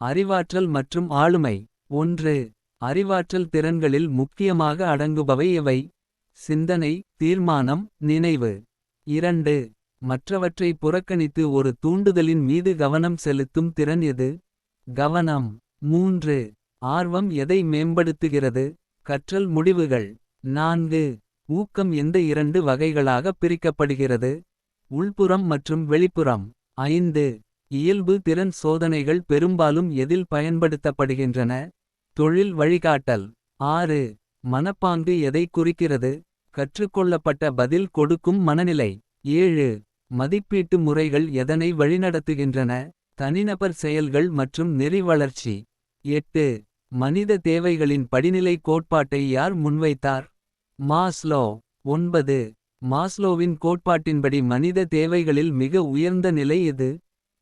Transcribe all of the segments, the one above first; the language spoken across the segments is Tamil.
அறிவாற்றல் மற்றும் ஆளுமை. ஒன்று அறிவாற்றல் திறன்களில் முக்கியமாக அடங்குபவை எவை? சிந்தனை தீர்மானம் நினைவு. இரண்டு மற்றவற்றை புறக்கணித்து ஒரு தூண்டுதலின் மீது கவனம் செலுத்தும் திறன் எது? கவனம். மூன்று ஆர்வம் எதை மேம்படுத்துகிறது? கற்றல் முடிவுகள். நான்கு ஊக்கம் எந்த இரண்டு வகைகளாக பிரிக்கப்படுகிறது? உள்புறம் மற்றும் வெளிப்புறம். ஐந்து இயல்பு திறன் சோதனைகள் பெரும்பாலும் எதில் பயன்படுத்தப்படுகின்றன? தொழில் வழிகாட்டல். ஆறு. மனப்பாங்கு எதை குறிக்கிறது? கற்றுக்கொள்ளப்பட்ட பதில் கொடுக்கும் மனநிலை. ஏழு. மதிப்பீட்டு முறைகள் எதனை வழிநடத்துகின்றன? தனிநபர் செயல்கள் மற்றும் நெறி வளர்ச்சி. எட்டு. மனித தேவைகளின் படிநிலை கோட்பாட்டை யார் முன்வைத்தார்? மாஸ்லோ. ஒன்பது. மாஸ்லோவின் கோட்பாட்டின்படி மனித தேவைகளில் மிக உயர்ந்த நிலை எது?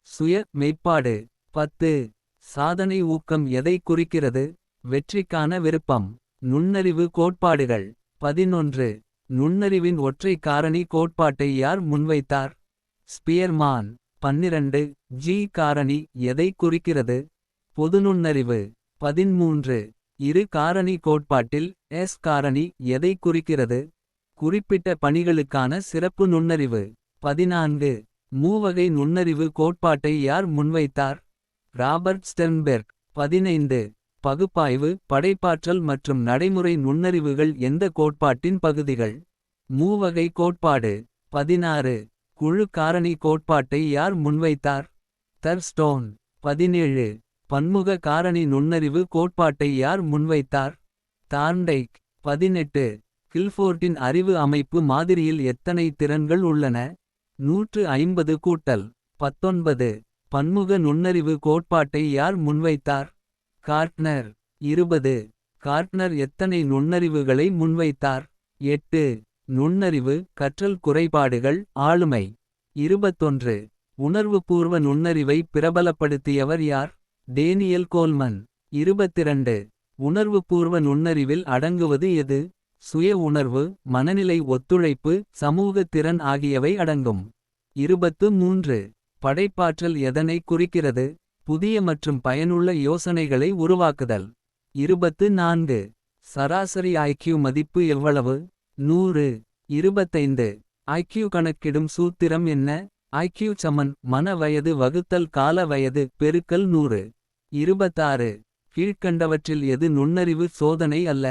சுய மெய்ப்பாடு. பத்து. சாதனை ஊக்கம் எதை குறிக்கிறது? வெற்றிக்கான விருப்பம். நுண்ணறிவு கோட்பாடுகள். பதினொன்று. நுண்ணறிவின் ஒற்றை காரணி கோட்பாட்டை யார் முன்வைத்தார்? ஸ்பியர்மான். பன்னிரண்டு. ஜி காரணி எதை குறிக்கிறது? பொது நுண்ணறிவு. பதின்மூன்று இரு காரணி கோட்பாட்டில் எஸ் காரணி எதை குறிக்கிறது? குறிப்பிட்ட பணிகளுக்கான சிறப்பு நுண்ணறிவு. பதினான்கு. மூவகை நுண்ணறிவு கோட்பாட்டை யார் முன்வைத்தார்? Robert Sternberg. பதினைந்து. பகுப்பாய்வு படைப்பாற்றல் மற்றும் நடைமுறை நுண்ணறிவுகள் எந்த கோட்பாட்டின் பகுதிகள்? மூவகை கோட்பாடு. பதினாறு. குழு காரணி கோட்பாட்டை யார் முன்வைத்தார்? தர்ஸ்டோன். பதினேழு. பன்முக காரணி நுண்ணறிவு கோட்பாட்டை யார் முன்வைத்தார்? தார்ண்டைக் பதினெட்டு. கில்ஃபோர்டின் அறிவு அமைப்பு மாதிரியில் எத்தனை திறன்கள் உள்ளன? நூற்று ஐம்பது கூட்டல் பத்தொன்பது. பன்முக நுண்ணறிவு கோட்பாட்டை யார் முன்வைத்தார்? கார்ட்னர் இருபது. கார்ட்னர் எத்தனை நுண்ணறிவுகளை முன்வைத்தார்? எட்டு. நுண்ணறிவு கற்றல் குறைபாடுகள் ஆளுமை. இருபத்தொன்று. உணர்வுபூர்வ நுண்ணறிவை பிரபலப்படுத்தியவர் யார்? Daniel Goleman. இருபத்திரண்டு. உணர்வுபூர்வ நுண்ணறிவில் அடங்குவது எது? சுய உணர்வு மனநிலை ஒத்துழைப்பு சமூக திறன் ஆகியவை அடங்கும். இருபத்து மூன்று. படைப்பாற்றல் எதனை குறிக்கிறது? புதிய மற்றும் பயனுள்ள யோசனைகளை உருவாக்குதல். இருபத்து நான்கு. சராசரி ஐக்கியூ மதிப்பு எவ்வளவு? நூறு. இருபத்தைந்து. ஐக்கியூ கணக்கிடும் சூத்திரம் என்ன? ஐக்கியூ சமன் மன வயது வகுத்தல் கால வயது பெருக்கல் நூறு. இருபத்தாறு. கீழ்க்கண்டவற்றில் எது நுண்ணறிவு சோதனை அல்ல?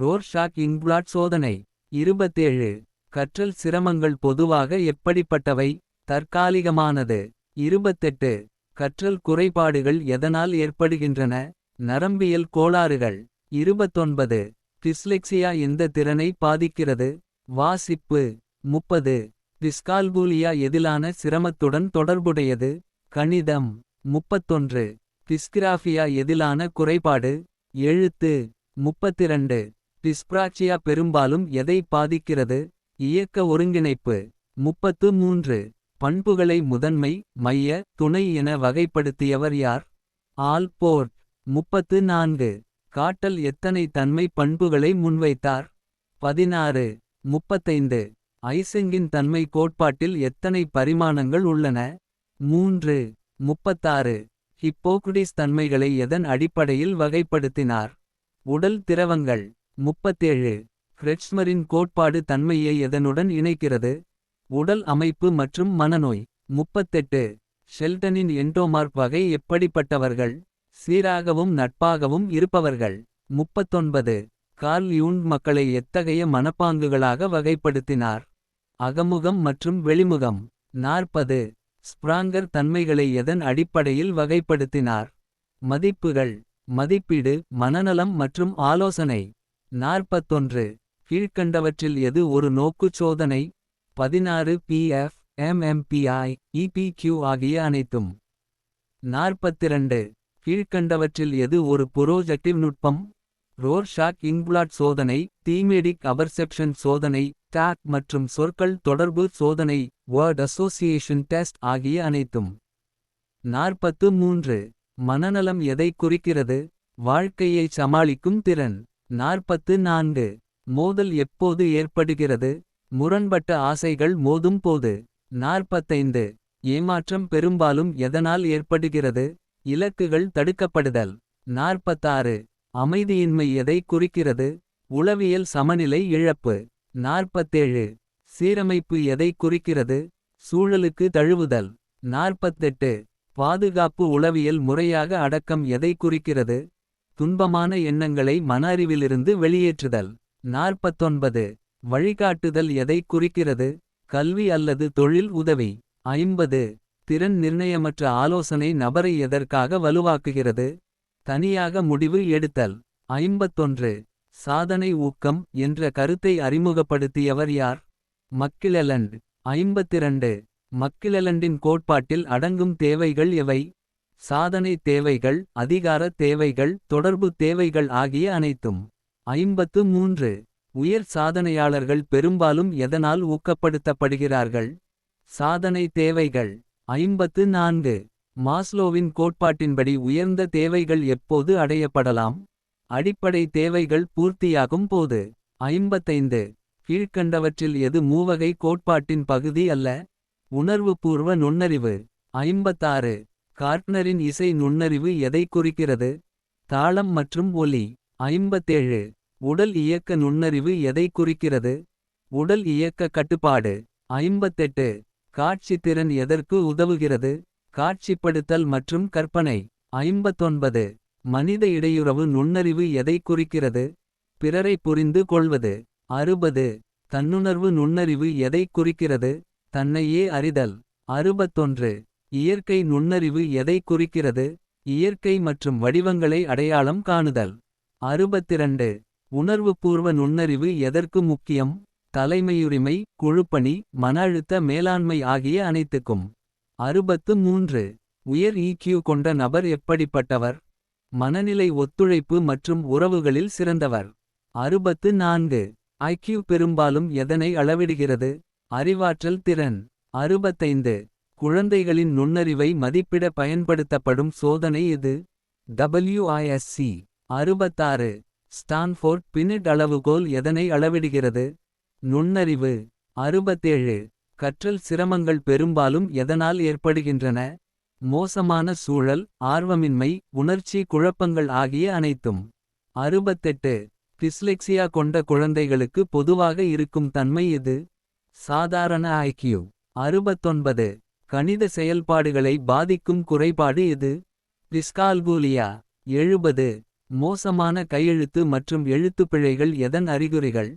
ரோர்ஷாக் இங்ப்ளாட் சோதனை. இருபத்தேழு. கற்றல் சிரமங்கள் பொதுவாக எப்படிப்பட்டவை? தற்காலிகமானது. இருபத்தெட்டு. கற்றல் குறைபாடுகள் எதனால் ஏற்படுகின்றன? நரம்பியல் கோளாறுகள். இருபத்தொன்பது. டிஸ்லெக்சியா எந்த திறனை பாதிக்கிறது? வாசிப்பு. முப்பது. டிஸ்கால்கூலியா எதிலான சிரமத்துடன் தொடர்புடையது? கணிதம். முப்பத்தொன்று. டிஸ்கிராஃபியா எதிலான குறைபாடு? எழுத்து. முப்பத்திரண்டு. டிஸ்பிராக்சியா பெரும்பாலும் எதை பாதிக்கிறது? இயக்க ஒருங்கிணைப்பு முப்பத்து மூன்று. பண்புகளை முதன்மை மைய துணை என வகைப்படுத்தியவர் யார்? ஆல்போர்ட் முப்பத்து நான்கு. காட்டல் எத்தனை தன்மை பண்புகளை முன்வைத்தார்? பதினாறு. முப்பத்தைந்து. ஐசெங்கின் தன்மை கோட்பாட்டில் எத்தனை பரிமாணங்கள் உள்ளன? மூன்று. முப்பத்தாறு. ஹிப்போக்ரிடிஸ் தன்மைகளை எதன் அடிப்படையில் வகைப்படுத்தினார்? உடல் திரவங்கள். முப்பத்தேழு. ஃப்ரெட்ஸ்மரின் கோட்பாடு தன்மையை எதனுடன் இணைக்கிறது? உடல் அமைப்பு மற்றும் மனநோய். முப்பத்தெட்டு. ஷெல்டனின் என்டோமார்க் வகை எப்படிப்பட்டவர்கள்? சீராகவும் நட்பாகவும் இருப்பவர்கள். முப்பத்தொன்பது. கார்ல் யூண்ட் மக்களை எத்தகைய மனப்பாங்குகளாக வகைப்படுத்தினார்? அகமுகம் மற்றும் வெளிமுகம். நாற்பது. ஸ்ப்ராங்கர் தன்மைகளை எதன் அடிப்படையில் வகைப்படுத்தினார்? மதிப்புகள். மதிப்பீடு மனநலம் மற்றும் ஆலோசனை. நாற்பத்தொன்று. கீழ்க்கண்டவற்றில் எது ஒரு நோக்குச் சோதனை? பதினாறு பிஎஃப் எம்எம்பிஐ இபிக்யூ ஆகிய அனைத்தும். நாற்பத்திரண்டு. கீழ்க்கண்டவற்றில் எது ஒரு புரோஜெக்டிவ் நுட்பம்? ரோர்ஷாக் இங்ப்ளாட் சோதனை தீமேடிக் அபர்செப்ஷன் சோதனை டாக் மற்றும் சொற்கள் தொடர்பு சோதனை வேர்ட் அசோசியேஷன் டெஸ்ட் ஆகிய அனைத்தும். நாற்பத்து மூன்று. மனநலம் எதை குறிக்கிறது? வாழ்க்கையை சமாளிக்கும் திறன். நாற்பத்து நான்கு. மோதல் எப்போது ஏற்படுகிறது? முரண்பட்ட ஆசைகள் மோதும் போது. நாற்பத்தைந்து. ஏமாற்றம் பெரும்பாலும் எதனால் ஏற்படுகிறது? இலக்குகள் தடுக்கப்படுதல். நாற்பத்தாறு. அமைதியின்மை எதை குறிக்கிறது? உளவியல் சமநிலை இழப்பு. நாற்பத்தேழு. சீரமைப்பு எதை குறிக்கிறது? சூழலுக்கு தழுவுதல். நாற்பத்தெட்டு. பாதுகாப்பு உளவியல் முறையாக அடக்கம் எதை குறிக்கிறது? துன்பமான எண்ணங்களை மன அறிவிலிருந்து வெளியேற்றுதல். நாற்பத்தொன்பது. வழிகாட்டுதல் எதை குறிக்கிறது? கல்வி அல்லது தொழில் உதவி. ஐம்பது. திறன் நிர்ணயமற்ற ஆலோசனை நபரை எதற்காக வலுவாக்குகிறது? தனியாக முடிவு எடுத்தல். ஐம்பத்தொன்று. சாதனை ஊக்கம் என்ற கருத்தை அறிமுகப்படுத்தியவர் யார்? மக்கிலெலண்ட் ஐம்பத்திரண்டு. மக்கிலெலண்டின் கோட்பாட்டில் அடங்கும் தேவைகள் எவை? சாதனை தேவைகள் அதிகார தேவைகள் தொடர்பு தேவைகள் ஆகிய அனைத்தும். ஐம்பத்து மூன்று. உயர் சாதனையாளர்கள் பெரும்பாலும் எதனால் ஊக்கப்படுத்தப்படுகிறார்கள்? சாதனை தேவைகள். ஐம்பத்து நான்கு. மாஸ்லோவின் கோட்பாட்டின்படி உயர்ந்த தேவைகள் எப்போது அடையப்படலாம்? அடிப்படை தேவைகள் பூர்த்தியாகும் போது. ஐம்பத்தைந்து. கீழ்க்கண்டவற்றில் எது மூவகை கோட்பாட்டின் பகுதி அல்ல? உணர்வுபூர்வ நுண்ணறிவு. ஐம்பத்தாறு. கார்ட்னரின் இசை நுண்ணறிவு எதை குறிக்கிறது? தாளம் மற்றும் ஒலி. ஐம்பத்தேழு. உடல் இயக்க நுண்ணறிவு எதை குறிக்கிறது? உடல் இயக்க கட்டுப்பாடு. ஐம்பத்தெட்டு. காட்சி திறன் எதற்கு உதவுகிறது? காட்சிப்படுத்தல் மற்றும் கற்பனை. ஐம்பத்தொன்பது. மனித இடையுறவு நுண்ணறிவு எதை குறிக்கிறது? பிறரை புரிந்து கொள்வது. அறுபது. தன்னுணர்வு நுண்ணறிவு எதை குறிக்கிறது? தன்னையே அறிதல். அறுபத்தொன்று. இயற்கை நுண்ணறிவு எதை குறிக்கிறது? இயற்கை மற்றும் வடிவங்களை அடையாளம் காணுதல். அறுபத்திரண்டு. உணர்வுபூர்வ நுண்ணறிவு எதற்கு முக்கியம்? தலைமையுரிமை குழுப்பணி மன அழுத்த மேலாண்மை ஆகிய அனைத்துக்கும். அறுபத்து மூன்று. உயர் ஈக்யூ கொண்ட நபர் எப்படிப்பட்டவர்? மனநிலை ஒத்துழைப்பு மற்றும் உறவுகளில் சிறந்தவர். அறுபத்து நான்கு. ஐக்யூ பெரும்பாலும் எதனை அளவிடுகிறது? அறிவாற்றல் திறன். அறுபத்தைந்து. குழந்தைகளின் நுண்ணறிவை மதிப்பிட பயன்படுத்தப்படும் சோதனை இது. டபிள்யூஐஎஸ்சி அறுபத்தாறு. ஸ்டான்ஃபோர்ட் பினிட் அளவுகோல் எதனை அளவிடுகிறது? நுண்ணறிவு அறுபத்தேழு. கற்றல் சிரமங்கள் பெரும்பாலும் எதனால் ஏற்படுகின்றன? மோசமான சூழல் ஆர்வமின்மை உணர்ச்சி குழப்பங்கள் ஆகிய அனைத்தும். அறுபத்தெட்டு. டிஸ்லெக்சியா கொண்ட குழந்தைகளுக்கு பொதுவாக இருக்கும் தன்மை இது. சாதாரண ஐக்கியூ அறுபத்தொன்பது. கணித செயல்பாடுகளை பாதிக்கும் குறைபாடு இது டிஸ்கால்கூலியா எழுபது. மோசமான கையெழுத்து மற்றும் எழுத்துப்பிழைகள் எதன் அறிகுறிகள்?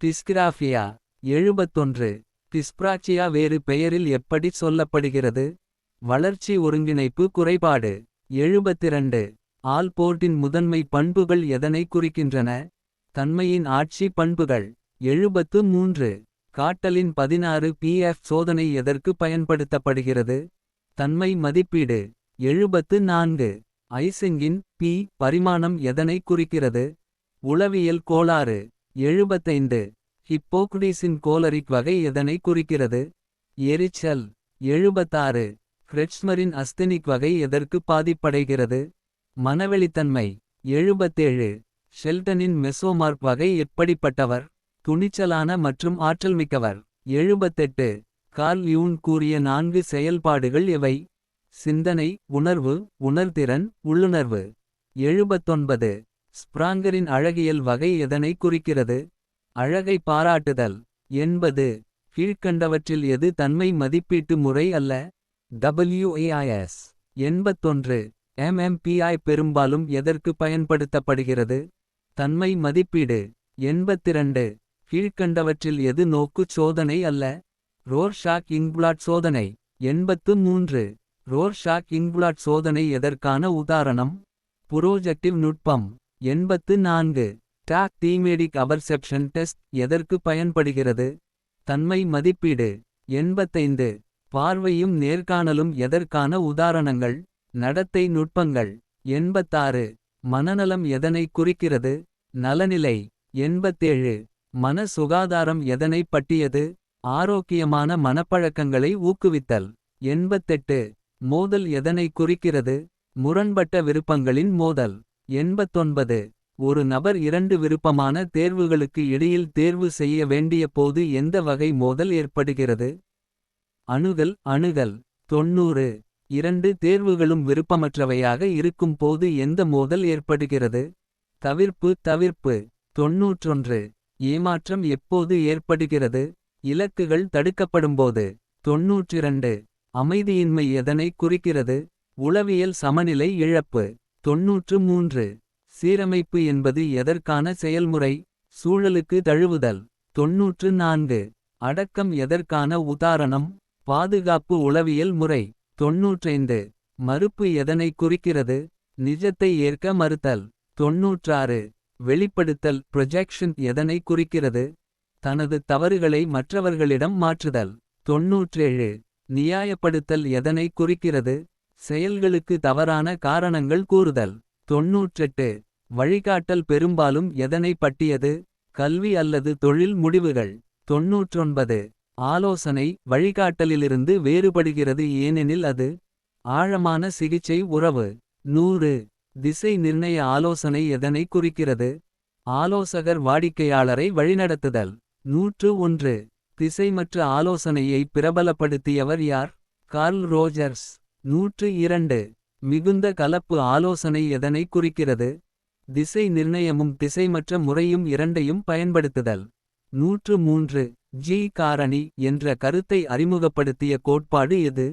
டிஸ்கிராஃபியா எழுபத்தொன்று. டிஸ்பிராக்சியா வேறு பெயரில் எப்படி சொல்லப்படுகிறது? வளர்ச்சி ஒருங்கிணைப்பு குறைபாடு எழுபத்திரண்டு. ஆல்போர்ட்டின் முதன்மை பண்புகள் எதனை குறிக்கின்றன? தன்மையின் ஆட்சி பண்புகள் எழுபத்து மூன்று. காட்டலின் பதினாறு பிஎஃப் சோதனை எதற்கு பயன்படுத்தப்படுகிறது? தன்மை மதிப்பீடு. எழுபத்து நான்கு. ஐசிங்கின் பி பரிமாணம் எதனை குறிக்கிறது? உளவியல் கோளாறு. எழுபத்தைந்து. ஹிப்போக்ரீஸின் கோலரிக் வகை எதனை குறிக்கிறது? எரிச்சல். எழுபத்தாறு. கிரெட்ஸ்மரின் அஸ்தினிக் வகை எதற்கு பாதிப்படைகிறது? மனவெளித்தன்மை. எழுபத்தேழு. ஷெல்டனின் மெசோமார்க் வகை எப்படிப்பட்டவர்? துணிச்சலான மற்றும் ஆற்றல்மிக்கவர். எழுபத்தெட்டு. கார்ல் யூன் கூறிய நான்கு செயல்பாடுகள் எவை? சிந்தனை உணர்வு உணர்திறன் உள்ளுணர்வு. எழுபத்தொன்பது. ஸ்ப்ராங்கரின் அழகியல் வகை எதனை குறிக்கிறது? அழகை பாராட்டுதல். என்பது கீழ்க்கண்டவற்றில் எது தன்மை மதிப்பீட்டு முறை அல்ல? டபிள்யூஏஐஎஸ். எண்பத்தொன்று. எம்எம்பிஐ பெரும்பாலும் எதற்கு பயன்படுத்தப்படுகிறது? தன்மை மதிப்பீடு. எண்பத்திரண்டு. கீழ்க்கண்டவற்றில் எது நோக்குச் சோதனை அல்ல? ரோர்ஷாக் இங்க்பிளாட் சோதனை. எண்பத்து மூன்று. ரோர்ஷாக் இங்க்பிளாட் சோதனை எதற்கான உதாரணம்? புரோஜெக்டிவ் நுட்பம். எண்பத்து நான்கு. டாக் தீமேடிக் அபர்செப்ஷன் டெஸ்ட் எதற்கு பயன்படுகிறது? தன்மை மதிப்பீடு. எண்பத்தைந்து. பார்வையும் நேர்காணலும் எதற்கான உதாரணங்கள்? நடத்தை நுட்பங்கள். எண்பத்தாறு. மனநலம் எதனை குறிக்கிறது? நலநிலை. எண்பத்தேழு. மன சுகாதாரம் எதனை பட்டியது ஆரோக்கியமான மனப்பழக்கங்களை ஊக்குவித்தல். எண்பத்தெட்டு. மோதல் எதனை குறிக்கிறது? முரண்பட்ட விருப்பங்களின் மோதல். எண்பத்தொன்பது. ஒரு நபர் இரண்டு விருப்பமான தேர்வுகளுக்கு இடையில் தேர்வு செய்ய வேண்டிய போது எந்த வகை மோதல் ஏற்படுகிறது? அணுகல் அணுகல். தொண்ணூறு. இரண்டு தேர்வுகளும் விருப்பமற்றவையாக இருக்கும் போது எந்த மோதல் ஏற்படுகிறது? தவிர்ப்பு தவிர்ப்பு. தொன்னூற்றொன்று ஏமாற்றம் எப்போது ஏற்படுகிறது? இலக்குகள் தடுக்கப்படும்போது. தொன்னூற்றிரண்டு அமைதியின்மை எதனை குறிக்கிறது? உளவியல் சமநிலை இழப்பு. தொன்னூற்று மூன்று சீரமைப்பு என்பது எதற்கான செயல்முறை? சூழலுக்கு தழுவுதல். தொன்னூற்று நான்கு அடக்கம் எதற்கான உதாரணம்? பாதுகாப்பு உளவியல் முறை. தொன்னூற்றைந்து மறுப்பு எதனை குறிக்கிறது? நிஜத்தை ஏற்க மறுத்தல். தொன்னூற்றாறு வெளிப்படுத்தல் ப்ரொஜெக்ஷன் எதனை குறிக்கிறது? தனது தவறுகளை மற்றவர்களிடம் மாற்றுதல். தொன்னூற்றேழு நியாயப்படுத்தல் எதனை குறிக்கிறது? செயல்களுக்கு தவறான காரணங்கள் கூறுதல். தொன்னூற்றெட்டு வழிகாட்டல் பெரும்பாலும் எதனை பட்டியது கல்வி அல்லது தொழில் முடிவுகள். தொன்னூற்றொன்பது ஆலோசனை வழிகாட்டலிலிருந்து வேறுபடுகிறது ஏனெனில் அது ஆழமான சிகிச்சை உறவு. நூறு. திசை நிர்ணய ஆலோசனை எதனை குறிக்கிறது? ஆலோசகர் வாடிக்கையாளரை வழிநடத்துதல். நூற்று ஒன்று. திசைமற்ற ஆலோசனையை பிரபலப்படுத்தியவர் யார்? Carl Rogers. நூற்று இரண்டு. மிகுந்த கலப்பு ஆலோசனை எதனை குறிக்கிறது? திசை நிர்ணயமும் திசைமற்ற முறையும் இரண்டையும் பயன்படுத்துதல். நூற்று மூன்று. ஜி காரணி என்ற கருத்தை அறிமுகப்படுத்திய கோட்பாடு எது?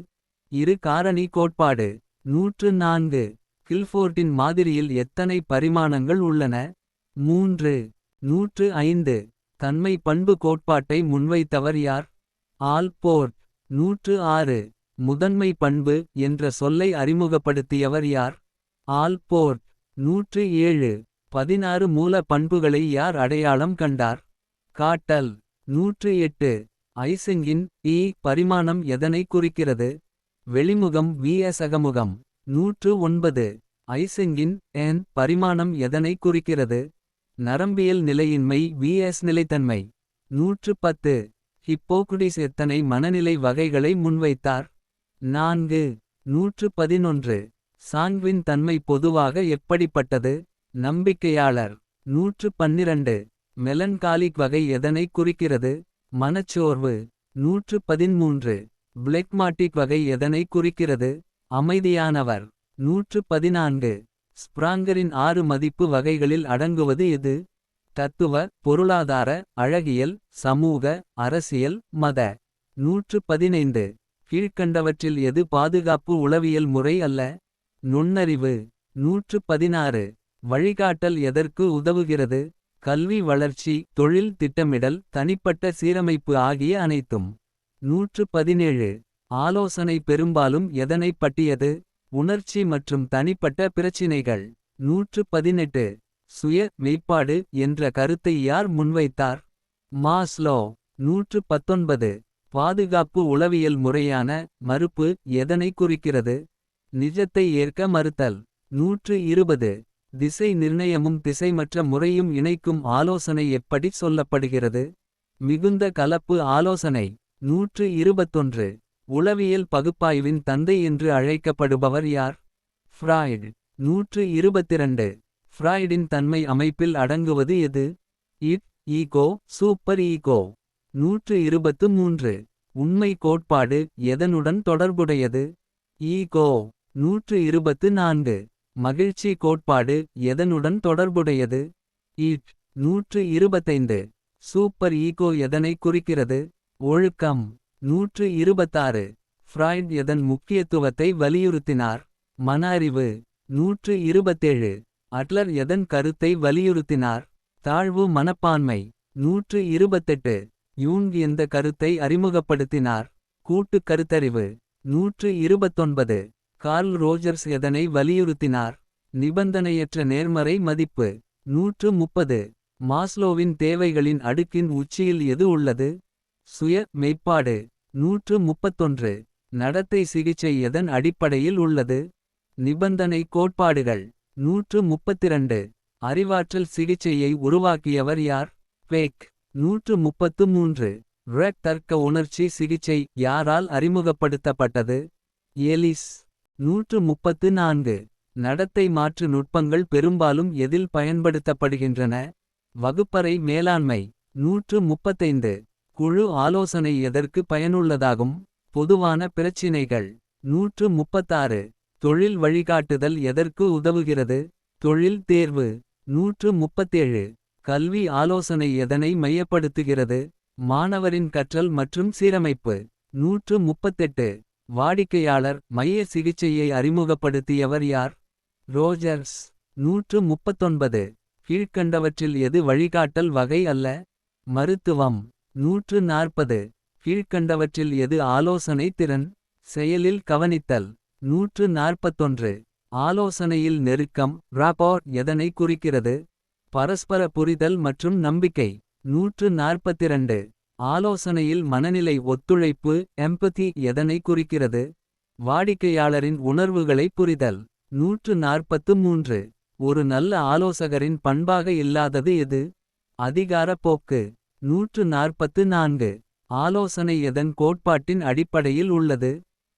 இரு காரணி கோட்பாடு. நூற்று நான்கு. கில்ஃபோர்டின் மாதிரியில் எத்தனை பரிமாணங்கள் உள்ளன? மூன்று. நூற்று ஐந்து. தன்மை பண்பு கோட்பாட்டை முன்வைத்தவர் யார்? ஆல்போர்ட். நூற்று ஆறு. முதன்மை பண்பு என்ற சொல்லை அறிமுகப்படுத்தியவர் யார்? ஆல்போர்ட். நூற்று ஏழு. பதினாறு மூல பண்புகளை யார் அடையாளம் கண்டார்? காட்டல். நூற்று எட்டு. ஐசிங்கின் இ பரிமாணம் எதனை குறிக்கிறது? வெளிமுகம் வி அகமுகம். நூற்று ஒன்பது. ஐசிங்கின் என் பரிமாணம் எதனை குறிக்கிறது? நரம்பியல் நிலையின்மை விஎஸ் நிலைத்தன்மை. நூற்று பத்து. ஹிப்போகுடிஸ் எத்தனை மனநிலை வகைகளை முன்வைத்தார்? நான்கு. நூற்று பதினொன்று. சாங்வின் தன்மை பொதுவாக எப்படிப்பட்டது? நம்பிக்கையாளர். நூற்று பன்னிரண்டு. மெலன்காலிக் வகை எதனை குறிக்கிறது? மனச்சோர்வு. நூற்று பதிமூன்று. பிளெக்மாட்டிக் வகை எதனை குறிக்கிறது? அமைதியானவர். நூற்று பதினான்கு ஸ்பிராங்கரின் ஆறு மதிப்பு வகைகளில் அடங்குவது எது? தத்துவ பொருளாதார அழகியல் சமூக அரசியல் மத. நூற்று பதினைந்து கீழ்க்கண்டவற்றில் எது பாதுகாப்பு உளவியல் முறை அல்ல? நுண்ணறிவு. நூற்று பதினாறு வழிகாட்டல் எதற்கு உதவுகிறது? கல்வி வளர்ச்சி தொழில் திட்டமிடல் தனிப்பட்ட சீரமைப்பு ஆகிய அனைத்தும். நூற்று பதினேழு ஆலோசனை பெரும்பாலும் எதனைப் பட்டியது உணர்ச்சி மற்றும் தனிப்பட்ட பிரச்சினைகள். நூற்று பதினெட்டு சுய மெய்ப்பாடு என்ற கருத்தை யார் முன்வைத்தார்? மாஸ்லோ. நூற்று பத்தொன்பது பாதுகாப்பு உளவியல் முறையான மறுப்பு எதனை குறிக்கிறது? நிஜத்தை ஏற்க மறுத்தல். நூற்று இருபது திசை நிர்ணயமும் திசைமற்ற முறையும் இணைக்கும் ஆலோசனை எப்படி சொல்லப்படுகிறது? மிகுந்த கலப்பு ஆலோசனை. நூற்று இருபத்தொன்று உளவியல் பகுப்பாய்வின் தந்தை என்று அழைக்கப்படுபவர் யார்? ஃப்ராய்டு. நூற்று இருபத்திரண்டு. ஃப்ராய்டின் தன்மை அமைப்பில் அடங்குவது எது? Id ego super ego. நூற்று இருபத்து மூன்று உண்மை கோட்பாடு எதனுடன் தொடர்புடையது? ஈகோ. நூற்று இருபத்து நான்கு மகிழ்ச்சி கோட்பாடு எதனுடன் தொடர்புடையது? இட். நூற்று இருபத்தைந்து. சூப்பர் ஈகோ எதனை குறிக்கிறது? ஒழுக்கம். நூற்று இருபத்தாறு ஃப்ராய்ட் எதன் முக்கியத்துவத்தை வலியுறுத்தினார்? மன அறிவு. நூற்று இருபத்தேழு அட்லர் எதன் கருத்தை வலியுறுத்தினார்? தாழ்வு மனப்பான்மை. நூற்று இருபத்தெட்டு யூங் எந்த கருத்தை அறிமுகப்படுத்தினார்? கூட்டு கருத்தறிவு. நூற்று இருபத்தொன்பது கார்ல் ரோஜர்ஸ் எதனை வலியுறுத்தினார்? நிபந்தனையற்ற நேர்மறை மதிப்பு. நூற்று முப்பது மாஸ்லோவின் தேவைகளின் அடுக்கின் உச்சியில் எது உள்ளது? சுய மெய்ப்பாடு. நூற்று முப்பத்தொன்று. நடத்தை சிகிச்சை எதன் அடிப்படையில் உள்ளது? நிபந்தனை கோட்பாடுகள். நூற்று முப்பத்திரண்டு. அறிவாற்றல் சிகிச்சையை உருவாக்கியவர் யார்? பேக். நூற்று முப்பத்து மூன்று ரெக் தர்க்க உணர்ச்சி சிகிச்சை யாரால் அறிமுகப்படுத்தப்பட்டது? எலிஸ் நூற்று முப்பத்து நான்கு நடத்தை மாற்று நுட்பங்கள் பெரும்பாலும் எதில் பயன்படுத்தப்படுகின்றன? வகுப்பறை மேலாண்மை. நூற்று முப்பத்தைந்து. குழு ஆலோசனை எதற்கு பயனுள்ளதாகும்? பொதுவான பிரச்சினைகள். நூற்று முப்பத்தாறு. தொழில் வழிகாட்டுதல் எதற்கு உதவுகிறது? தொழில் தேர்வு. நூற்று முப்பத்தேழு. கல்வி ஆலோசனை எதனை மையப்படுத்துகிறது? மாணவரின் கற்றல் மற்றும் சீரமைப்பு. நூற்று முப்பத்தெட்டு. வாடிக்கையாளர் மைய சிகிச்சையை அறிமுகப்படுத்தியவர் யார்? ரோஜர்ஸ். நூற்று முப்பத்தொன்பது. கீழ்க்கண்டவற்றில் எது வழிகாட்டல் வகை அல்ல? மருத்துவம். நூற்று நாற்பது கீழ்க்கண்டவற்றில் எது ஆலோசனை திறன்? செயலில் கவனித்தல். நூற்று நாற்பத்தொன்று ஆலோசனையில் நெருக்கம் ராப்போர்ட் எதனை குறிக்கிறது? பரஸ்பர புரிதல் மற்றும் நம்பிக்கை. நூற்று நாற்பத்திரண்டு ஆலோசனையில் மனநிலை ஒத்துழைப்பு எம்பதி எதனை குறிக்கிறது? வாடிக்கையாளரின் உணர்வுகளை புரிதல். நூற்று நாற்பத்து மூன்று ஒரு நல்ல ஆலோசகரின் பண்பாக இல்லாதது எது? அதிகார போக்கு. நூற்று நாற்பத்து நான்கு ஆலோசனை எதன் கோட்பாட்டின் அடிப்படையில் உள்ளது?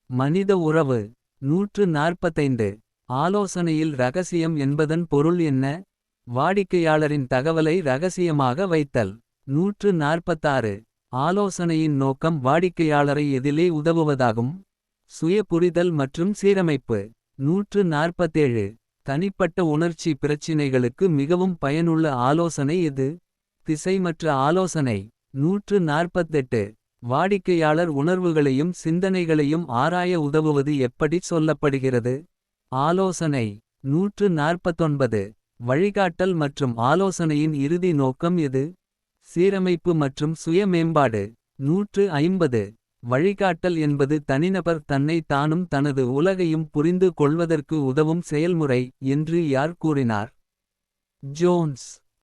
மனித உறவு. நூற்று நாற்பத்தைந்து ஆலோசனையில் ரகசியம் என்பதன் பொருள் என்ன? வாடிக்கையாளரின் தகவலை ரகசியமாக வைத்தல். நூற்று நாற்பத்தாறு ஆலோசனையின் நோக்கம் வாடிக்கையாளரை எதிலே உதவுவதாகும். சுய புரிதல் மற்றும் சீரமைப்பு. நூற்று நாற்பத்தேழு தனிப்பட்ட உணர்ச்சி பிரச்சினைகளுக்கு மிகவும் பயனுள்ள ஆலோசனை எது? திசைமற்ற ஆலோசனை. நூற்று நாற்பத்தெட்டு வாடிக்கையாளர் உணர்வுகளையும் சிந்தனைகளையும் ஆராய உதவுவது எப்படி சொல்லப்படுகிறது? ஆலோசனை. நூற்று நாற்பத்தொன்பது வழிகாட்டல் மற்றும் ஆலோசனையின் இறுதி நோக்கம் எது? சீரமைப்பு மற்றும் சுய மேம்பாடு நூற்று ஐம்பது. வழிகாட்டல் என்பது தனிநபர் தன்னை தானும் தனது உலகையும் புரிந்து கொள்வதற்கு உதவும் செயல்முறை என்று யார் கூறினார்? ஜோன்ஸ்.